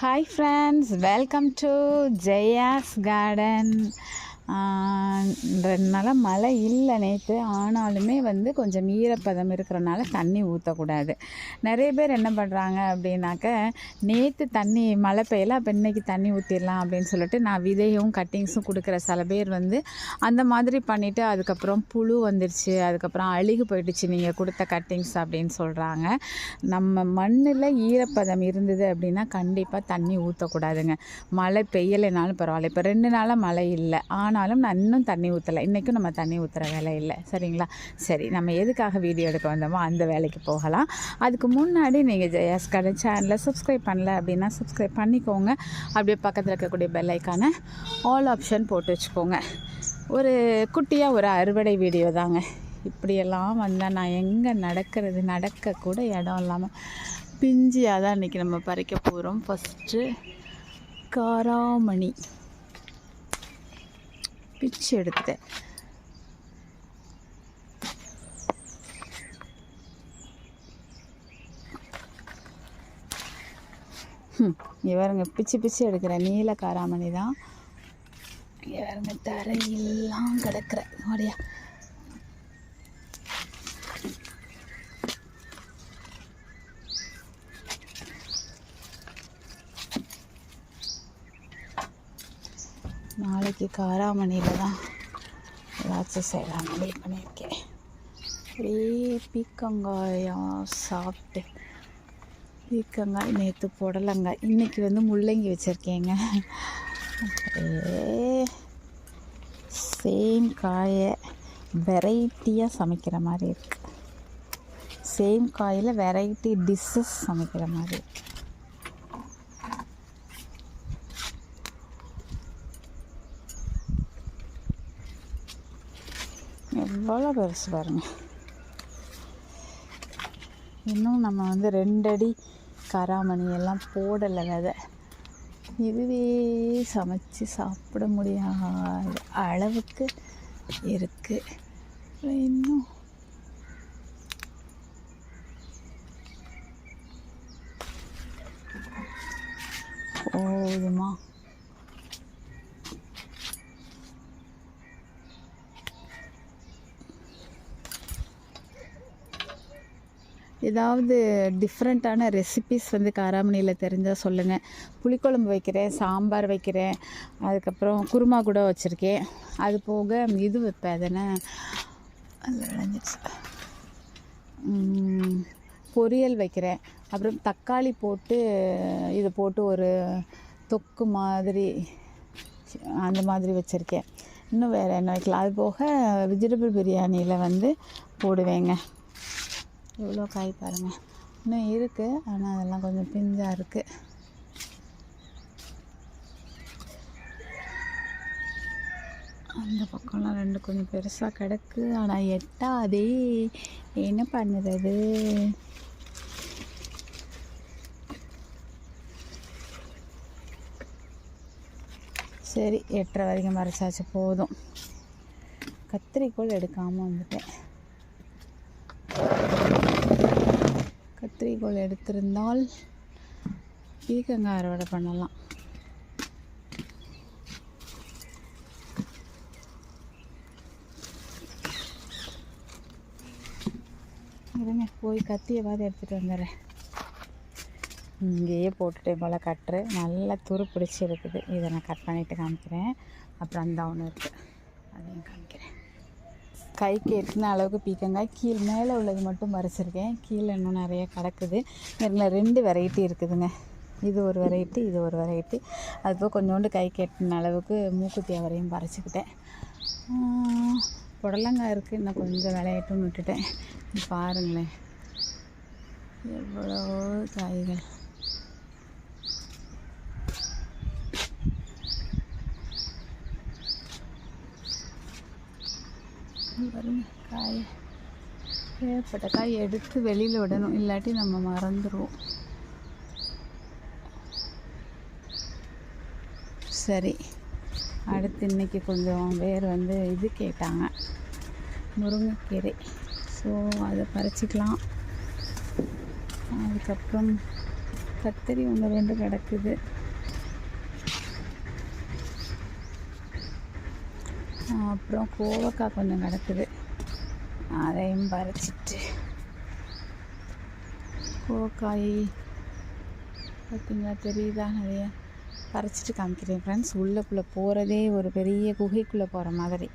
hi friends welcome to Jaya's garden ரெண்டு நாளாக மழை இல்லை நேற்று ஆனாலுமே வந்து கொஞ்சம் ஈரப்பதம் இருக்கிறனால தண்ணி ஊற்றக்கூடாது நிறைய பேர் என்ன பண்ணுறாங்க அப்படின்னாக்க நேற்று தண்ணி மழை பெய்யல அப்போ இன்னைக்கு தண்ணி ஊற்றிடலாம் அப்படின்னு சொல்லிட்டு நான் விதையும் கட்டிங்ஸும் கொடுக்குற சில பேர் வந்து அந்த மாதிரி பண்ணிவிட்டு அதுக்கப்புறம் புழு வந்துருச்சு. அதுக்கப்புறம் அழுகி போயிடுச்சு. நீங்கள் கொடுத்த கட்டிங்ஸ் அப்படின்னு சொல்கிறாங்க நம்ம மண்ணில் ஈரப்பதம் இருந்தது அப்படின்னா கண்டிப்பாக தண்ணி ஊற்றக்கூடாதுங்க மழை பெய்யலைனாலும் பரவாயில்ல. இப்போ ரெண்டு நாளாக மழை இல்லை. ஆனால் ஆனாலும் நான் இன்னும் தண்ணி ஊற்றலை இன்றைக்கும் நம்ம தண்ணி ஊற்றுற வேலை இல்லை. சரிங்களா? சரி நம்ம எதுக்காக வீடியோ எடுக்க வந்தோமோ அந்த வேலைக்கு போகலாம். அதுக்கு முன்னாடி நீங்கள் ஜெயாஸ் கடை சேனலை சப்ஸ்கிரைப் பண்ணல அப்படின்னா சப்ஸ்கிரைப் பண்ணிக்கோங்க. அப்படியே பக்கத்தில் இருக்கக்கூடிய பெல்லைக்கான ஆல் ஆப்ஷன் போட்டு வச்சுக்கோங்க. ஒரு குட்டியாக ஒரு அறுவடை வீடியோ தாங்க. இப்படியெல்லாம் வந்தால் நான் எங்கே நடக்கிறது நடக்கக்கூட இடம் இல்லாமல் பிஞ்சியாக தான் இன்றைக்கி நம்ம பறிக்க போகிறோம் ஃபஸ்ட்டு காராமணி. பிச்சு எடுத்துட்டேன். இவருங்க பிச்சு பிச்சு எடுக்கிற நீல காராமணி தான் இவருங்க தரையெல்லாம் கிடக்குற. அப்படியா நாளைக்கு காராமணியில் தான் ஏதாச்சும் செய்யலாம் முடிவு பண்ணியிருக்கேன். அப்படியே பீக்கங்காயா சாப்பிட்டு பீக்கங்காய் நேற்று புடலங்காய். இன்றைக்கி வந்து முள்ளங்கி வச்சுருக்கேங்க. அப்படியே சேம் காயை வெரைட்டியாக சமைக்கிற மாதிரி இருக்குது சேம் காயில் வெரைட்டி டிஷ்ஷஸ் சமைக்கிற மாதிரி இருக்கு எவ்வளோ பெருசு பாருங்கள் இன்னும் நம்ம வந்து ரெண்டடி கராமணி எல்லாம் போடலை விதை. இதுவே சமைச்சு சாப்பிட முடியாத அளவுக்கு இருக்குது இன்னும். போதுமா? ஏதாவது டிஃப்ரெண்ட்டான ரெசிபிஸ் வந்து காராமணியில் தெரிஞ்சால் சொல்லுங்கள் புளிக்குழம்பு வைக்கிறேன் சாம்பார் வைக்கிறேன் அதுக்கப்புறம் குருமா கூட வச்சுருக்கேன். அது போக இது வைப்பேன். அது அது பொரியல் வைக்கிறேன். அப்புறம் தக்காளி போட்டு இது போட்டு ஒரு தொக்கு மாதிரி அந்த மாதிரி வச்சுருக்கேன். இன்னும் வேறு என்ன வைக்கலாம்? அது போக வெஜிடபிள் பிரியாணியில் வந்து போடுவேங்க. எவ்வளோ காய் பாருங்கள் இன்னும் இருக்குது ஆனால் அதெல்லாம் கொஞ்சம் பிஞ்சாக இருக்குது அந்த பக்கம்லாம் ரெண்டு கொஞ்சம் பெருசாக கிடக்கு ஆனால் எட்டாதே என்ன பண்ணுறது? சரி எட்டரை வரைக்கும் மறைச்சாச்சு போதும். கத்திரிக்கோள் எடுக்காமல் வந்துட்டேன். கத்திரிக்கோள் எடுத்திருந்தால் பீக்கங்காய் அறுவடை பண்ணலாம். இருங்க போய் கத்தியவாது எடுத்துகிட்டு வந்துடுறேன். இங்கேயே போட்டுட்டேன் போல் கட்டுரு நல்லா துரு பிடிச்சி இருக்குது. இதை நான் கட் பண்ணிவிட்டு காமிக்கிறேன். அப்புறம் அந்த ஒன்று இருக்குது அதையும் காமிக்கிறேன். கைக்கு எட்டின அளவுக்கு பீக்கங்காய். கீழ் மேலே உள்ளது மட்டும் பறிச்சிருக்கேன். கீழே இன்னும் நிறைய கிடக்குது. இதில் ரெண்டு வெரைட்டி இருக்குதுங்க. இது ஒரு வெரைட்டி இது ஒரு வெரைட்டி அதுபோக கொஞ்சோண்டு கை கெட்டின அளவுக்கு மூக்குத்தி அவரையும் பறிச்சுக்கிட்டேன். புடலங்காய் இருக்குது இன்னும் கொஞ்சம் விளையாட்டுன்னு விட்டுட்டேன். பாருங்களேன். எவ்வளோ காய்கள். பாருங்க காய். ஏற்பட்ட காய் எடுத்து வெளியில் விடணும் இல்லாட்டி நம்ம மறந்துடுவோம் சரி அடுத்து இன்னைக்கு கொஞ்சம் பேர் வந்து இது கேட்டாங்க. முருங்கைக்கீரை. ஸோ அதை பறிச்சிக்கலாம். அதுக்கப்புறம் கத்திரி ஒன்று ரெண்டு கிடக்குது. அப்புறம் கோவக்காய் கொஞ்சம் கிடக்குது. அதையும் பறிச்சிட்டு கோவக்காய் பார்த்தீங்களா தெரியுதா? நிறைய பறிச்சிட்டு காமிக்கிறேன் ஃப்ரெண்ட்ஸ் உள்ளக்குள்ளே போகிறதே ஒரு பெரிய குகைக்குள்ளே போகிற மாதிரி.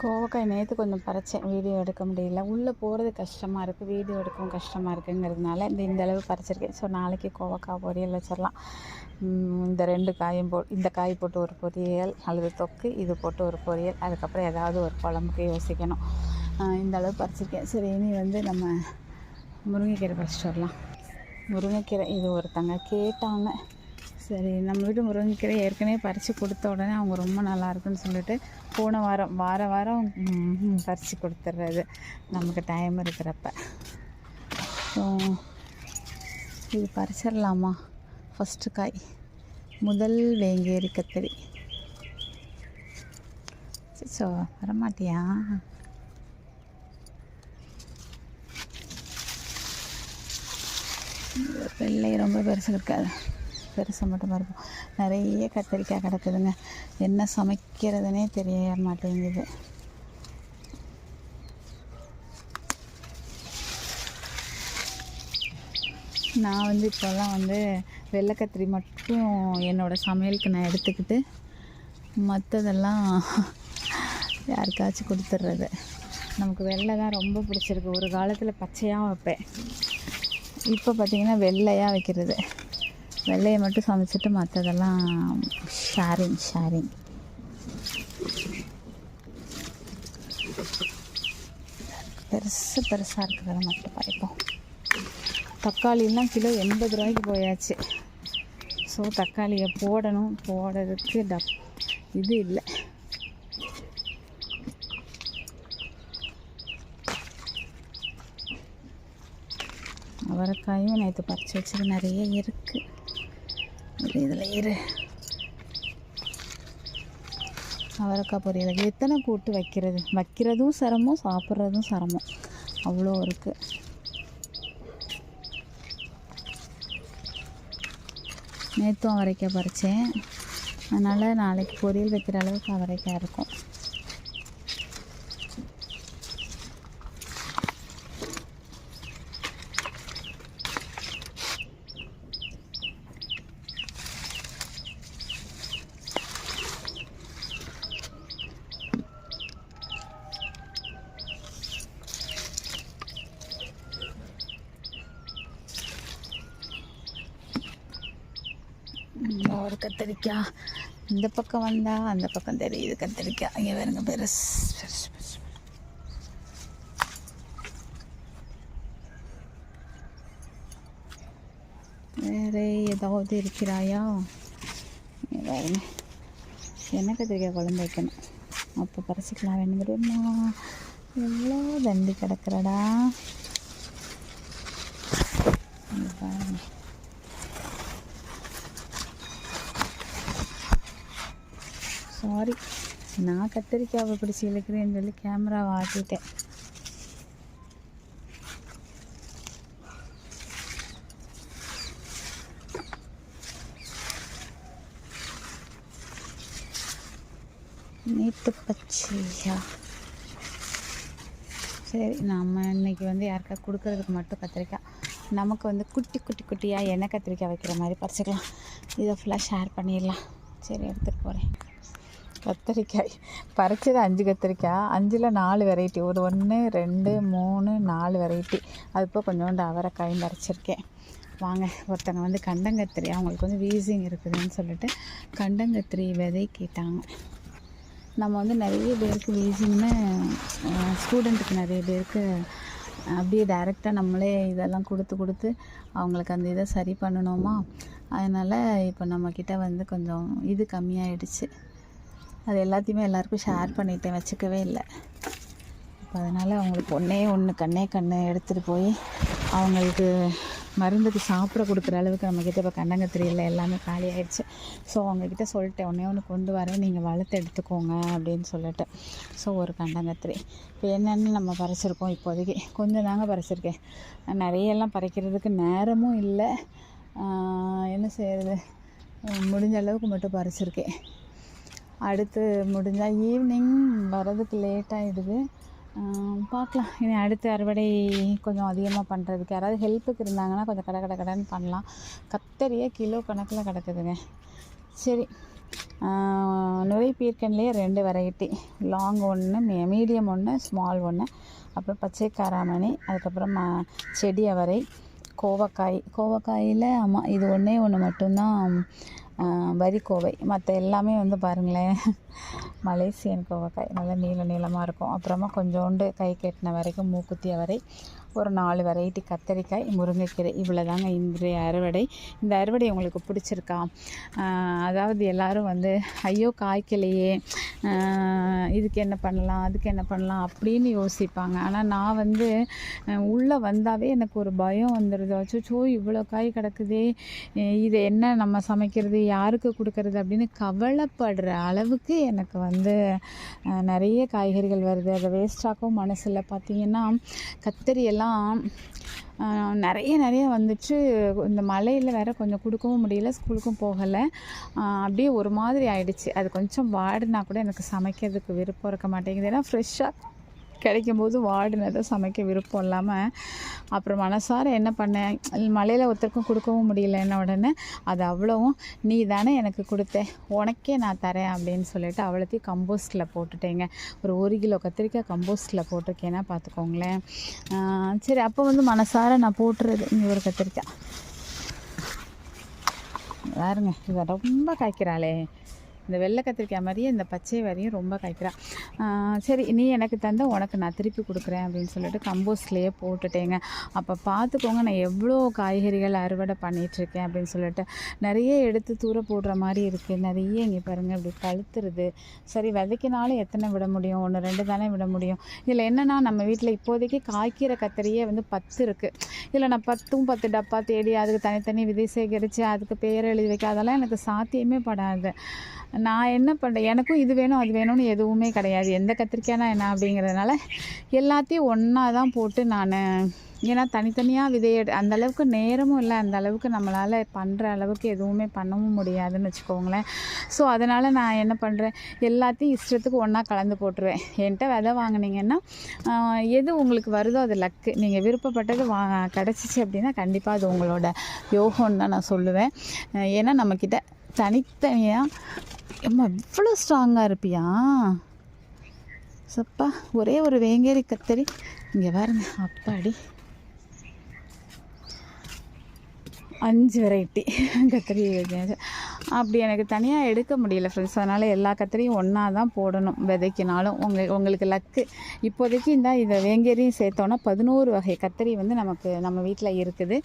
கோவக்காய் நேற்று கொஞ்சம் பறித்தேன் வீடியோ எடுக்க முடியல. உள்ளே போகிறது கஷ்டமாக இருக்குது வீடியோ எடுக்கவும் கஷ்டமாக இருக்குங்கிறதுனால இந்த இந்த அளவு பறிச்சிருக்கேன். ஸோ நாளைக்கு கோவக்காய் பொரியல் வச்சிடலாம் இந்த ரெண்டு காயும் போ இந்த காய் போட்டு ஒரு பொரியல் அல்லது தொக்கு இது போட்டு ஒரு பொரியல். அதுக்கப்புறம் ஏதாவது ஒரு குழம்புக்கு யோசிக்கணும். இந்த அளவு பறிச்சிருக்கேன். சரி இனி வந்து நம்ம முருங்கைக்கீரை பறிச்சிட்டு வரலாம். முருங்கைக்கீரை இது ஒருத்தங்க கேட்டாங்க. சரி நம்ம வீட்டு முருங்கைக்கீரை ஏற்கனவே பறித்து கொடுத்த உடனே அவங்க ரொம்ப நல்லா இருக்குன்னு சொல்லிட்டு போன வாரம் வார வாரம் பறித்து கொடுத்துட்றது நமக்கு டைம் இருக்கிறப்ப. ஸோ இது பறிச்சிடலாமா? ஃபஸ்ட்டு காய். முதல் வேங்கேரி கத்திரி. ஸோ வரமாட்டியா? வெள்ளை ரொம்ப பெருசு இருக்காது. பெருசு மட்டும் இருக்கும். நிறைய கத்திரிக்காய் கிடக்குதுங்க. என்ன சமைக்கிறதுனே தெரிய மாட்டேங்குது. நான் வந்து இப்போல்லாம் வந்து வெள்ளை கத்திரி மட்டும் என்னோடய சமையலுக்கு நான் எடுத்துக்கிட்டு மற்றதெல்லாம் யாருக்காச்சும் கொடுத்துட்றது நமக்கு வெள்ளை தான் ரொம்ப பிடிச்சிருக்கு. ஒரு காலத்தில் பச்சையாக வைப்பேன். இப்போ பார்த்திங்கன்னா வெள்ளையாக வைக்கிறது. வெள்ளையை மட்டும் சமைச்சிட்டு மற்றதெல்லாம் ஷேரிங் ஷேரிங் பெருசு பெருசாக இருக்கிறத மட்டும் பார்ப்போம் தக்காளிலாம் கிலோ எண்பது ரூபாய்க்கு போயாச்சு. ஸோ தக்காளியை போடணும். போடுறதுக்கு டப். இது இல்லை. அவரைக்காயும் நேற்று பறித்து வச்சது நிறைய இருக்குது இது இதில் இரு. அவரைக்காய் பொரியல் எத்தனை கூட்டு வைக்கிறது? வைக்கிறதும் சிரமம் சாப்பிட்றதும் சிரமம். அவ்வளோ இருக்குது நேற்றும் அவரைக்காய் பறித்தேன் அதனால் நாளைக்கு பொரியல் வைக்கிற அளவுக்கு அவரைக்காய் இருக்கும் இங்க ஒரு கத்திரிக்காய் இந்த பக்கம் வந்தா அந்த பக்கம் தெரியுது கத்திரிக்காய் இங்கே வேறுங்க பெருசு பெருசு பெருசு. வேற ஏதாவது இருக்கிறாயா? வேறுங்க பாருங்க. என்ன கத்திரிக்காய் குழம்பு வைக்கணும்? அப்போ பறிச்சிக்கலாம் வேணும் எவ்வளோ தண்டி கிடக்குறடா இங்க பாருங்க சாரி நான் கத்திரிக்காவை பிடிச்சி இழுக்கிறேன்னு சொல்லி கேமராவை ஆட்டிட்டேன். நேற்று பச்சையா? சரி நம்ம இன்னைக்கு வந்து யாருக்கா கொடுக்கறதுக்கு மட்டும் கத்திரிக்காய் நமக்கு வந்து குட்டி குட்டி குட்டியாக எண்ணெய் கத்திரிக்காய் வைக்கிற மாதிரி பறிச்சுக்கலாம். இதை ஃபுல்லாக ஷேர் பண்ணிடலாம். சரி எடுத்துகிட்டு போகிறேன் கத்திரிக்காய். பறிச்சது அஞ்சு கத்திரிக்காய். அஞ்சில் நாலு வெரைட்டி ஒரு ஒன்று ரெண்டு மூணு நாலு வெரைட்டி அது இப்போ கொஞ்சோண்டு அவரைக்காயும் பறிச்சிருக்கேன். வாங்க ஒருத்தங்க வந்து கண்டங்கத்திரி அவங்களுக்கு வந்து வீசிங் இருக்குதுன்னு சொல்லிட்டு கண்டங்கத்திரி விதை கேட்டாங்க. நம்ம வந்து நிறைய பேருக்கு வீசிங்னு ஸ்டூடெண்ட்டுக்கு நிறைய பேருக்கு அப்படியே டைரெக்டாக நம்மளே இதெல்லாம் கொடுத்து கொடுத்து அவங்களுக்கு அந்த இதை சரி பண்ணணுமா? அதனால் இப்போ நம்மக்கிட்ட வந்து கொஞ்சம் இது கம்மியாயிடுச்சு. அது எல்லாத்தையுமே எல்லாருக்கும் ஷேர் பண்ணிட்டேன் வச்சுக்கவே இல்லை. இப்போ அதனால் அவங்களுக்கு ஒன்றே ஒன்று கண்ணே கண்ணு எடுத்துகிட்டு போய் அவங்களுக்கு மருந்துக்கு சாப்பிட கொடுக்குற அளவுக்கு நம்மக்கிட்ட இப்போ கண்டங்கத்திரி இல்லை எல்லாமே காலி ஆகிடுச்சு ஸோ அவங்கக்கிட்ட சொல்லிட்டேன் ஒன்றே ஒன்று கொண்டு வரேன் நீங்கள் வளர்த்து எடுத்துக்கோங்க அப்படின்னு சொல்லிட்டு. ஸோ ஒரு கண்டங்கத்திரி இப்போ என்னென்னு நம்ம பறிச்சிருக்கோம் இப்போதைக்கு. கொஞ்சம் தாங்க பறிச்சிருக்கேன். நிறையெல்லாம் பறிக்கிறதுக்கு நேரமும் இல்லை. என்ன செய்யறது? முடிஞ்ச அளவுக்கு மட்டும் பறிச்சிருக்கேன். அடுத்து முடிஞ்சால் ஈவினிங் வர்றதுக்கு லேட் ஆகிடுது பார்க்கலாம். இனி அடுத்த அறுவடை கொஞ்சம் அதிகமாக பண்ணுறதுக்கு யாராவது ஹெல்ப்புக்கு இருந்தாங்கன்னா கொஞ்சம் கடை கடை கடைன்னு பண்ணலாம். கத்தரியே கிலோ கணக்கில் கிடக்குதுங்க. சரி. நுரை பீர்க்கன்லேயே ரெண்டு வெரைட்டி லாங் ஒன்று மீடியம் ஒன்று ஸ்மால் ஒன்று அப்புறம் பச்சை காராமணி அதுக்கப்புறம் ம- செடி அவரை கோவக்காய். கோவக்காயில் ஆமாம் இது ஒன்றே ஒன்று மட்டும்தான் வரிக்கோவை. வரி கோவை மற்ற எல்லாமே வந்து பாருங்களேன். மலேசியன் கோவக்காய். நல்லா நீள நீளமாக இருக்கும். அப்புறமா கொஞ்சோண்டு கை கெட்டின வரைக்கும் மூக்குத்திய வரை ஒரு நாலு வெரைட்டி கத்தரிக்காய் முருங்கைக்கீரை. இவ்வளோ தாங்க இன்றைய அறுவடை. இந்த அறுவடை உங்களுக்கு பிடிச்சிருக்கா? அதாவது எல்லோரும் வந்து ஐயோ காய்க்கலையே. இதுக்கு என்ன பண்ணலாம்? அதுக்கு என்ன பண்ணலாம்? அப்படின்னு யோசிப்பாங்க. ஆனால் நான் வந்து உள்ளே வந்தாவே எனக்கு ஒரு பயம் வந்துடுது அச்சோ இவ்வளோ காய் கிடக்குதே. இது என்ன நம்ம சமைக்கிறது? யாருக்கு கொடுக்கறது? அப்படின்னு கவலைப்படுற அளவுக்கு எனக்கு வந்து நிறைய காய்கறிகள் வருது. அதை வேஸ்டாக்கவும் மனசில் பார்த்தீங்கன்னா கத்தரி எல்லாம் எல்லாம் நிறைய நிறைய வந்துச்சு. இந்த மழையில் வேற கொஞ்சம் கொடுக்கவும் முடியல ஸ்கூலுக்கும் போகலை. அப்படியே ஒரு மாதிரி ஆயிடுச்சு. அது கொஞ்சம் வாடினா கூட எனக்கு சமைக்கிறதுக்கு விருப்பம் இருக்க மாட்டேங்குது. ஏன்னா ஃப்ரெஷ்ஷாக கிடைக்கும் போது வாடினதை சமைக்க விருப்பம் இல்லாமல் அப்புறம் மனசார என்ன பண்ணேன் மலையில் ஒருத்தருக்கும் கொடுக்கவும் முடியல என்ன உடனே அது அவ்வளவும் நீ தானே எனக்கு கொடுத்த உனக்கே நான் தரேன் அப்படின்னு சொல்லிட்டு அவ்வளோத்தையும் கம்போஸ்டில் போட்டுட்டேங்க. ஒரு ஒரு கிலோ கத்திரிக்காய் கம்போஸ்டில் போட்டிருக்கேன்னா பார்த்துக்கோங்களேன். சரி அப்போ வந்து மனசார நான் போட்டுறது இங்கே ஒரு கத்திரிக்காய். பாருங்க இவ ரொம்ப காய்க்கிறாளே. இந்த வெள்ளை கத்திரிக்காய் மாதிரியே இந்த பச்சை வரையும் ரொம்ப காய்க்கிறா. சரி நீ எனக்கு தந்த உனக்கு நான் திருப்பி கொடுக்குறேன் அப்படின்னு சொல்லிட்டு கம்போஸ்ட்லேயே போட்டுட்டேங்க. அப்போ பார்த்துக்கோங்க நான் எவ்வளோ காய்கறிகள் அறுவடை பண்ணிகிட்ருக்கேன் அப்படின்னு சொல்லிட்டு நிறைய எடுத்து தூர போடுற மாதிரி இருக்குது நிறைய இங்கே பாருங்கள் இப்படி பழுத்துருது சரி விதைக்கினாலும் எத்தனை விட முடியும்? ஒன்று ரெண்டு தானே விட முடியும்? இதில் என்னென்னா நம்ம வீட்டில் இப்போதைக்கு காய்க்கிற கத்திரியே வந்து பத்து இருக்குது இதில் நான் பத்தும் பத்து டப்பா தேடி அதுக்கு தனித்தனி விதை சேகரித்து அதுக்கு பேர் எழுதி வைக்க அதெல்லாம் எனக்கு சாத்தியமே படாது. நான் என்ன பண்ணுறேன் எனக்கும் இது வேணும் அது வேணும்னு எதுவுமே கிடையாது. எந்த கத்திரிக்காய்னா என்ன அப்படிங்கிறதுனால எல்லாத்தையும் ஒன்றா தான் போட்டு நான். ஏன்னா தனித்தனியாக விதைய அந்த அளவுக்கு நேரமும் இல்லை. அந்த அளவுக்கு நம்மளால் பண்ணுற அளவுக்கு எதுவுமே பண்ணவும் முடியாதுன்னு வச்சுக்கோங்களேன். ஸோ அதனால் நான் என்ன பண்ணுறேன் எல்லாத்தையும் இஷ்டத்துக்கு ஒன்றா கலந்து போட்டுருவேன். என்கிட்ட விதை வாங்கினீங்கன்னா எது உங்களுக்கு வருதோ அது லக்கு. நீங்கள் விருப்பப்பட்டது வா கிடச்சிச்சு அப்படின்னா கண்டிப்பாக அது உங்களோட யோகம்னு தான் நான் சொல்லுவேன். ஏன்னா நம்மக்கிட்ட தனித்தனியாக எம்மா இவ்வளோ ஸ்ட்ராங்காக இருப்பியா? சப்பா ஒரே ஒரு வேங்கேரி கத்தரி. இங்கே பாருங்க அப்பாடி. அஞ்சு வெரைட்டி கத்திரி வச்சு. அப்படி எனக்கு தனியாக எடுக்க முடியல ஃப்ரெண்ட்ஸ் அதனால் எல்லா கத்திரியும் ஒன்றா தான் போடணும் விதைக்கினாலும். உங்கள் உங்களுக்கு லக்கு இப்போதைக்கு இந்த இதை வேங்கேரியும் சேர்த்தோன்னா பதினோரு வகை கத்திரி வந்து நமக்கு நம்ம வீட்டில் இருக்குது.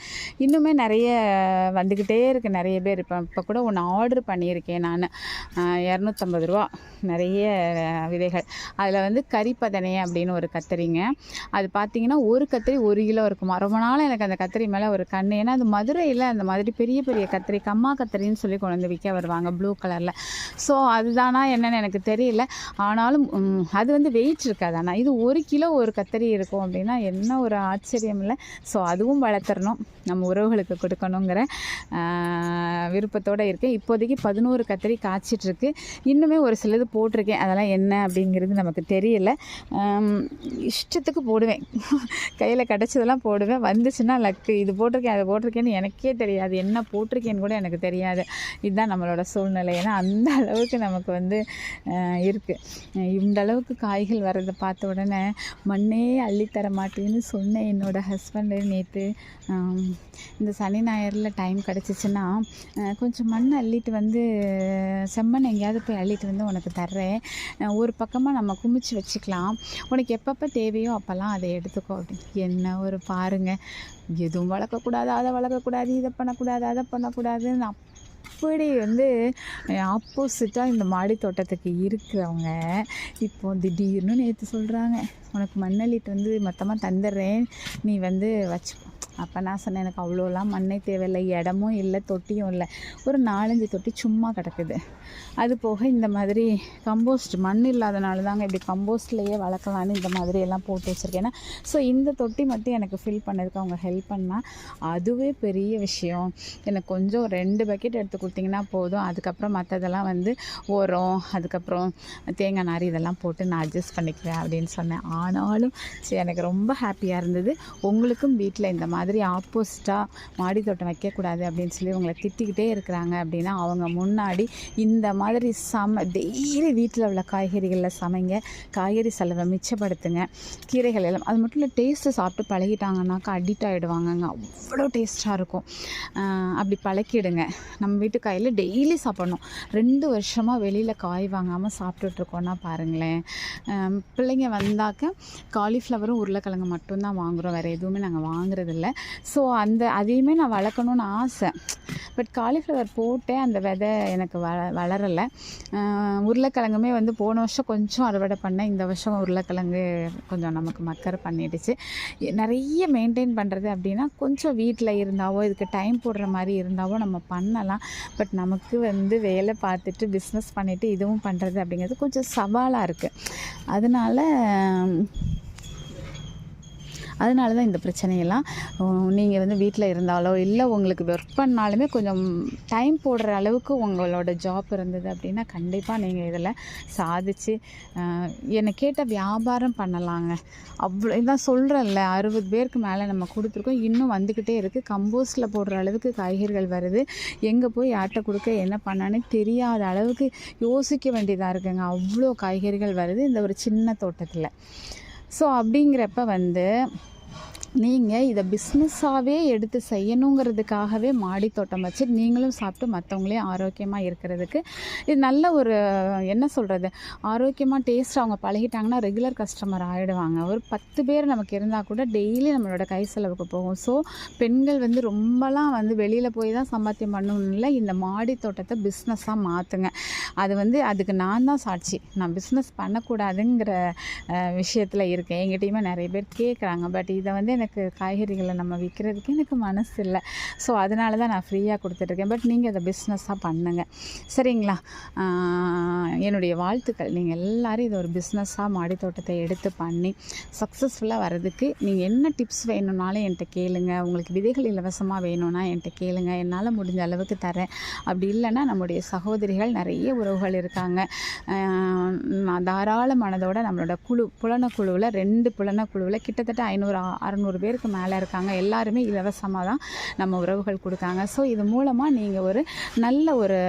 இன்னுமே நிறைய வந்துக்கிட்டே இருக்குது நிறைய பேர் இப்போ இப்போ கூட ஒன்று ஆர்டர் பண்ணியிருக்கேன் நான். இரநூத்தம்பது ரூபா. நிறைய விதைகள். அதில் வந்து கறிப்பதனை அப்படின்னு ஒரு கத்திரிங்க. அது பார்த்தீங்கன்னா ஒரு கத்திரி ஒரு கிலோ இருக்குமா? ரொம்ப நாள் எனக்கு அந்த கத்திரி மேலே ஒரு கண் ஏன்னா அது மதுரையில் அந்த மாதிரி பெரிய பெரிய கத்திரி கம்மா கத்திரின்னு சொல்லி கொண்டு வந்து விற்க வருவாங்க ப்ளூ கலரில் ஸோ அதுதானா என்னென்னு எனக்கு தெரியல. ஆனாலும் அது வந்து வெயிட் இருக்காது. ஆனால் இது ஒரு கிலோ ஒரு கத்திரி இருக்கும் அப்படின்னா என்ன ஒரு ஆச்சரியம் இல்லை. ஸோ அதுவும் வளர்த்துறணும். நம்ம உறவுகளுக்கு கொடுக்கணுங்கிற விருப்பத்தோடு இருக்கேன். இப்போதைக்கு பதினோரு கத்திரி காய்ச்சிட்ருக்கு. இன்னுமே ஒரு சிலது போட்டிருக்கேன். அதெல்லாம் என்ன அப்படிங்கிறது நமக்கு தெரியல. இஷ்டத்துக்கு போடுவேன். கையில் கிடச்சதெல்லாம் போடுவேன். வந்துச்சுன்னா லக்கு இது போட்டிருக்கேன் அது போட்டிருக்கேன்னு எனக்கே தெரியாது. என்ன போட்டிருக்கேன்னு கூட எனக்கு தெரியாது. இதுதான் நம்மளோட சூழ்நிலை. ஏன்னா அந்த அளவுக்கு நமக்கு வந்து இருக்குது இந்த அளவுக்கு காய்கள் வர்றதை பார்த்த உடனே மண்ணே அள்ளித்தர மாட்டேன்னு சொன்னேன் என்னோட ஹஸ்பண்டு நேற்று இந்த சனி ஞாயிறில் டைம் கிடச்சிச்சின்னா கொஞ்சம் மண் அள்ளிட்டு வந்து செம்மண் எங்கேயாவது போய் அள்ளிட்டு வந்து உனக்கு தர்றேன். ஒரு பக்கமாக நம்ம குமிச்சு வச்சுக்கலாம். உனக்கு எப்பப்போ தேவையோ அப்போல்லாம் அதை எடுத்துக்கோ. அப்படின்னு. என்ன ஒரு பாருங்க. எதுவும் வளர்க்கக்கூடாது அதை வளர்க்கக்கூடாது இதை பண்ணக்கூடாது அதை பண்ணக்கூடாதுன்னு எப்படி வந்து ஆப்போசிட்டாக இந்த மாடி தோட்டத்துக்கு இருக்கிறவங்க இப்போ திடீர்னு நேற்று சொல்கிறாங்க உனக்கு மண்ணள்ளிட்டு வந்து மொத்தமாக தந்துடுறேன். நீ வந்து வச்சு அப்போ நான் சொன்னேன் எனக்கு அவ்வளோலாம் மண்ணே தேவையில்லை இடமும் இல்லை தொட்டியும் இல்லை. ஒரு நாலஞ்சு தொட்டி சும்மா கிடக்குது. அது போக இந்த மாதிரி கம்போஸ்ட் மண் இல்லாதனால தாங்க இப்படி கம்போஸ்ட்லேயே வளர்க்கலான்னு இந்த மாதிரி எல்லாம் போட்டு வச்சுருக்கேன். ஏன்னா ஸோ இந்த தொட்டி மட்டும் எனக்கு ஃபில் பண்ணதுக்கு அவங்க ஹெல்ப் பண்ணால் அதுவே பெரிய விஷயம். எனக்கு கொஞ்சம் ரெண்டு பக்கெட் எடுத்து கொடுத்தீங்கன்னா போதும். அதுக்கப்புறம் மற்றதெல்லாம் வந்து உரம் அதுக்கப்புறம் தேங்காய் நார் இதெல்லாம் போட்டு நான் அட்ஜஸ்ட் பண்ணிக்குவேன் அப்படின்னு சொன்னேன். ஆனாலும் சரி எனக்கு ரொம்ப ஹாப்பியாக இருந்தது. உங்களுக்கும் வீட்டில் இந்த மாதிரி ஆப்போசிட்டாக மாடி தோட்டம் வைக்கக்கூடாது அப்படின்னு சொல்லி உங்களை திட்டிக்கிட்டே இருக்கிறாங்க அப்படின்னா அவங்க முன்னாடி இந்த மாதிரி சம டெய்லி வீட்டில் உள்ள காய்கறிகளில் சமைங்க காய்கறி செலவை மிச்சப்படுத்துங்க கீரைகள் எல்லாம் அது மட்டும் இல்லை டேஸ்ட்டு சாப்பிட்டு பழகிட்டாங்கன்னாக்கா அடிக்ட் ஆகிடுவாங்கங்க அவ்வளோ டேஸ்ட்டாக இருக்கும். அப்படி பழக்கிடுங்க. நம்ம வீட்டு காயில் டெய்லி சாப்பிடணும். ரெண்டு வருஷமாக வெளியில் காய் வாங்காமல் சாப்பிட்டுட்ருக்கோன்னா பாருங்களேன். பிள்ளைங்க வந்தாக்க காலிஃப்ளவரும் உருளைக்கிழங்கு மட்டும்தான் வாங்குகிறோம் வேறு எதுவுமே நாங்கள் வாங்குறதில்ல. ஸோ அந்த அதையுமே நான் வளர்க்கணும்னு ஆசை. பட் காலிஃப்ளவர் போட்டேன் அந்த விதை எனக்கு வ வளரலை. உருளைக்கிழங்குமே வந்து போன வருஷம் கொஞ்சம் அறுவடை பண்ணேன். இந்த வருஷம் உருளைக்கிழங்கு கொஞ்சம் நமக்கு மக்கர் பண்ணிடுச்சு. நிறைய மெயின்டைன் பண்ணுறது அப்படின்னா கொஞ்சம் வீட்டில் இருந்தாவோ இதுக்கு டைம் போடுற மாதிரி இருந்தாவோ நம்ம பண்ணலாம். பட் நமக்கு வந்து வேலை பார்த்துட்டு பிஸ்னஸ் பண்ணிவிட்டு இதுவும் பண்ணுறது அப்படிங்கிறது கொஞ்சம் சவாலாக இருக்குது அதனால் அதனால தான் இந்த பிரச்சனையெல்லாம் நீங்கள் வந்து வீட்டில் இருந்தாலோ இல்லை உங்களுக்கு ஒர்க் பண்ணாலுமே கொஞ்சம் டைம் போடுற அளவுக்கு உங்களோட ஜாப் இருந்தது அப்படின்னா கண்டிப்பாக நீங்கள் இதில் சாதிச்சு என்னை கேட்ட வியாபாரம் பண்ணலாங்க. அவ்வளோ இதான் சொல்கிறேன்ல அறுபது பேருக்கு மேலே நம்ம கொடுத்துருக்கோம். இன்னும் வந்துக்கிட்டே இருக்குது கம்போஸ்டில் போடுற அளவுக்கு காய்கறிகள் வருது. எங்கே போய் யார்கிட்ட கொடுக்க என்ன பண்ணான்னு தெரியாத அளவுக்கு யோசிக்க வேண்டியதாக இருக்குங்க. அவ்வளோ காய்கறிகள் வருது. இந்த ஒரு சின்ன தோட்டத்தில். ஸோ அப்படிங்கிறப்ப வந்து நீங்கள் இதை பிஸ்னஸாகவே எடுத்து செய்யணுங்கிறதுக்காகவே மாடி தோட்டம் வச்சு நீங்களும் சாப்பிட்டு மற்றவங்களையும் ஆரோக்கியமாக இருக்கிறதுக்கு இது நல்ல ஒரு என்ன சொல்கிறது ஆரோக்கியமாக டேஸ்ட் அவங்க பழகிட்டாங்கன்னா ரெகுலர் கஸ்டமர் ஆகிடுவாங்க ஒரு பத்து பேர் நமக்கு இருந்தால் கூட டெய்லி நம்மளோட கை செலவுக்கு போகும். ஸோ பெண்கள் வந்து ரொம்பலாம் வந்து வெளியில் போய் தான் சம்பாத்தியம் பண்ணணும் இல்லை இந்த மாடி தோட்டத்தை பிஸ்னஸாக மாற்றுங்க அது வந்து அதுக்கு நான் தான் சாட்சி. நான் பிஸ்னஸ் பண்ணக்கூடாதுங்கிற விஷயத்தில் இருக்கேன். எங்கிட்டையுமே நிறைய பேர் கேட்குறாங்க பட் இதை வந்து எனக்கு காய்கறிகளை நம்ம விற்கிறதுக்கு எனக்கு மனசு இல்லை. ஸோ அதனால தான் நான் ஃப்ரீயாக கொடுத்துட்ருக்கேன் பட் நீங்கள் அதை பிஸ்னஸாக பண்ணுங்கள் சரிங்களா? என்னுடைய வாழ்த்துக்கள். நீங்கள் எல்லோரும் இதை ஒரு பிஸ்னஸாக மாடித்தோட்டத்தை எடுத்து பண்ணி சக்ஸஸ்ஃபுல்லாக வர்றதுக்கு நீங்கள் என்ன டிப்ஸ் வேணும்னாலும் என்கிட்ட கேளுங்க. உங்களுக்கு விதைகள் இலவசமாக வேணும்னா என்கிட்ட கேளுங்க. என்னால் முடிஞ்ச அளவுக்கு தரேன். அப்படி இல்லைன்னா நம்முடைய சகோதரிகள் நிறைய உறவுகள் இருக்காங்க. தாராள மனதோட நம்மளோட குழு புலனக்குழுவில் ரெண்டு புலன குழுவில் கிட்டத்தட்ட ஐநூறு அறநூறு பேருக்கு மேலே இருக்காங்க. எல்லாருமே இலவசமாக தான் நம்ம உறவுகள் கொடுக்காங்க. ஸோ இது மூலமாக நீங்கள் ஒரு நல்ல ஒரு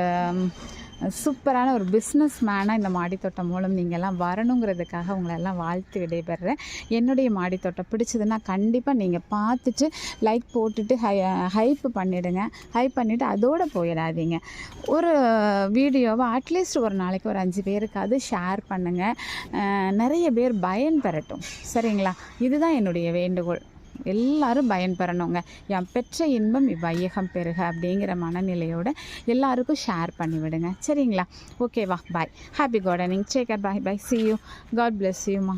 சூப்பரான ஒரு பிஸ்னஸ் மேனாக இந்த மாடித்தோட்டம் மூலம் நீங்கள்லாம் வரணுங்கிறதுக்காக உங்களை எல்லாம் வாழ்த்து விடைபெறுறேன். என்னுடைய மாடித்தோட்டம் பிடிச்சதுன்னா கண்டிப்பாக நீங்கள் பார்த்துட்டு லைக் போட்டுட்டு ஹை ஹைப் பண்ணிவிடுங்க ஹைப் பண்ணிவிட்டு அதோடு போயிடாதீங்க. ஒரு வீடியோவை அட்லீஸ்ட் ஒரு நாளைக்கு ஒரு அஞ்சு பேருக்காவது ஷேர் பண்ணுங்கள் நிறைய பேர் பயன் பெறட்டும். சரிங்களா? இதுதான் என்னுடைய வேண்டுகோள். எல்லாரும் பயன்பெறணுங்க. என் பெற்ற இன்பம் இவ்வையகம் பெறுக அப்படிங்கிற மனநிலையோட எல்லாருக்கும் ஷேர் பண்ணிவிடுங்க சரிங்களா? ஓகேவா bye happy gardening Sekar bye bye see you God bless Yuma